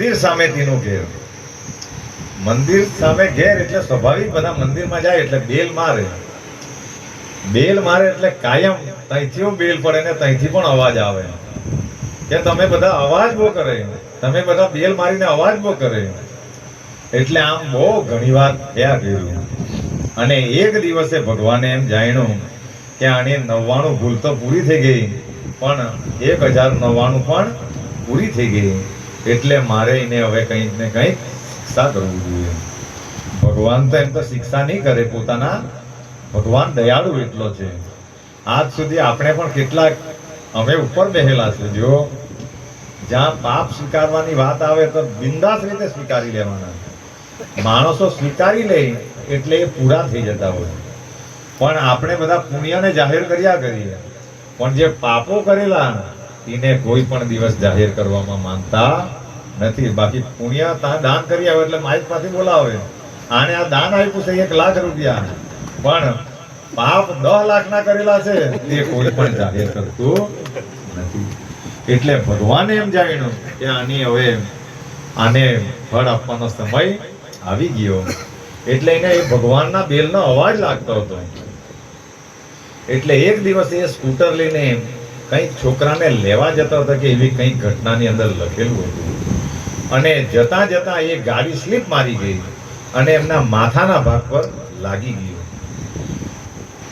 મંદિર સામેથીનું ઘેર. મંદિર સામે ઘેર એટલે સ્વાભાવિક બધા મંદિરમાં જાય એટલે બેલ મારે. બેલ મારે એટલે કાયમ ત્યાંથી બેલ પડે ને ત્યાંથી પણ અવાજ આવે. કે તમે બધા અવાજ બહુ કરે. તમે બધા બેલ મારીને અવાજ બહુ કરે. એટલે આમ બહુ ઘણી વાર થયા કર્યું. અને એક દિવસે ભગવાને એમ જાણ્યું કે આની નવ્વાણું ભૂલ તો પૂરી થઈ ગઈ. પણ એક હજાર નવ્વાણું પણ પૂરી થઈ ગઈ. એટલે મારે એને હવે કંઈક ને કંઈક શિક્ષા કરવું જોઈએ. ભગવાન તો એમ તો શિક્ષા નહીં કરે, પોતાના ભગવાન દયાળુ એટલો છે. આજ સુધી આપણે પણ કેટલાક અમે ઉપર બેહેલા છે. જો જ્યાં પાપ સ્વીકારવાની વાત આવે તો બિંદાસ રીતે સ્વીકારી લેવાના. માણસો સ્વીકારી લે એટલે એ પૂરા થઈ જતા હોય. પણ આપણે બધા પુણ્યને જાહેર કર્યા કરીએ. પણ જે પાપો કરેલા એને કોઈ પણ દિવસ જાહેર કરવામાં માંગતા નથી, બાકી પુણ્યા તા દાન કરી આવે એટલે માઇકમાંથી બોલાવે. આને આ દાન આપ્યું છે, એક લાખ રૂપિયા પણ પાપ દસ લાખ ના કરેલા છે, એ કોઈ પણ જાહેર કરતું નથી. એટલે ભગવાને એમ જાણ્યું કે આની હવે આને ફળ આપવાનો સમય આવી ગયો. એટલે એને એ ભગવાનના બેલનો અવાજ લાગતો હતો. એટલે એક દિવસ એ સ્કૂટર લઈને કંઈક છોકરાને લેવા જતો હતો કે એવી કંઈક ઘટનાની અંદર લખેલું હતું. અને જતા જતા એ ગાડી સ્લીપ મારી ગઈ અને એમના માથાના ભાગ પર લાગી ગયું.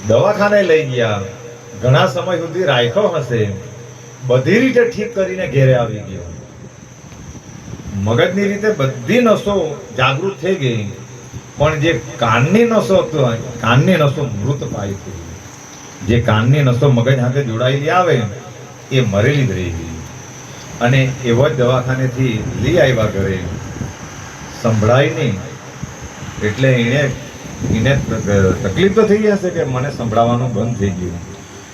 દવાખાને લઈ ગયા. ઘણા સમય સુધી રાખ્યો હશે. બધી રીતે ઠીક કરીને ઘેરે આવી ગયો. મગજની રીતે બધી નસો જાગૃત થઈ ગઈ. પણ જે કાનની નસો હતો કાનની નસો મૃત પાય થઈ જે કાનની નસો મગજ સાથે જોડાયેલી આવે, એ મરેલી જ રહી ગઈ. અને એવા દવાખાનેથી લઈ આવ્યા ઘરે. સંભળાય નહીં. એટલે એણે એને તકલીફ તો થઈ હશે કે મને સંભળાવવાનું બંધ થઈ ગયું.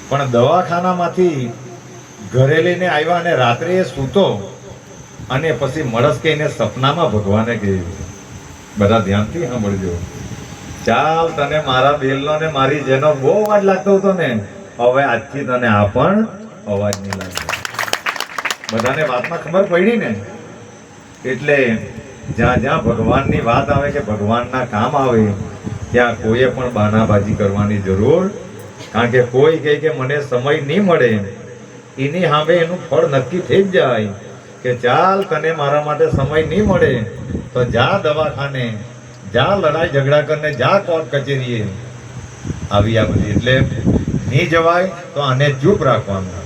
પણ દવાખાનામાંથી ઘરે લઈને આવ્યા અને રાત્રે એ સૂતો અને પછી મળસ કે એને સપનામાં ભગવાને કહ્યું, બધા ધ્યાનથી સાંભળજો. ચાલ તને મારા બેલનો ને મારી જેનો બહુ અવાજ લાગતો હતો ને, હવે આજથી તને આ પણ અવાજ નહીં લાગે. બધાને વાતમાં ખબર પડી ને? એટલે જ્યાં જ્યાં ભગવાનની વાત આવે કે ભગવાનના કામ આવે, ત્યાં કોઈએ પણ બાનાબાજી કરવાની જરૂર. કારણ કે કોઈ કહે કે મને સમય નહીં મળે, એની સામે એનું ફળ નક્કી થઈ જ જાય કે ચાલ તને મારા માટે સમય નહીં મળે, તો જા દવાખાને, જા લડાઈ ઝઘડા કરીને જા કોર્ટ કચેરીએ. આવી આ બધી. એટલે નહીં જવાય તો આને ચૂપ રાખવાનું.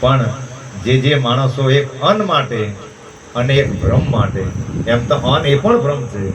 પણ જે જે માણસો એક અન્ન માટે અને એક ભ્રમ માટે. એમ તો અન્ન એ પણ ભ્રમ છે.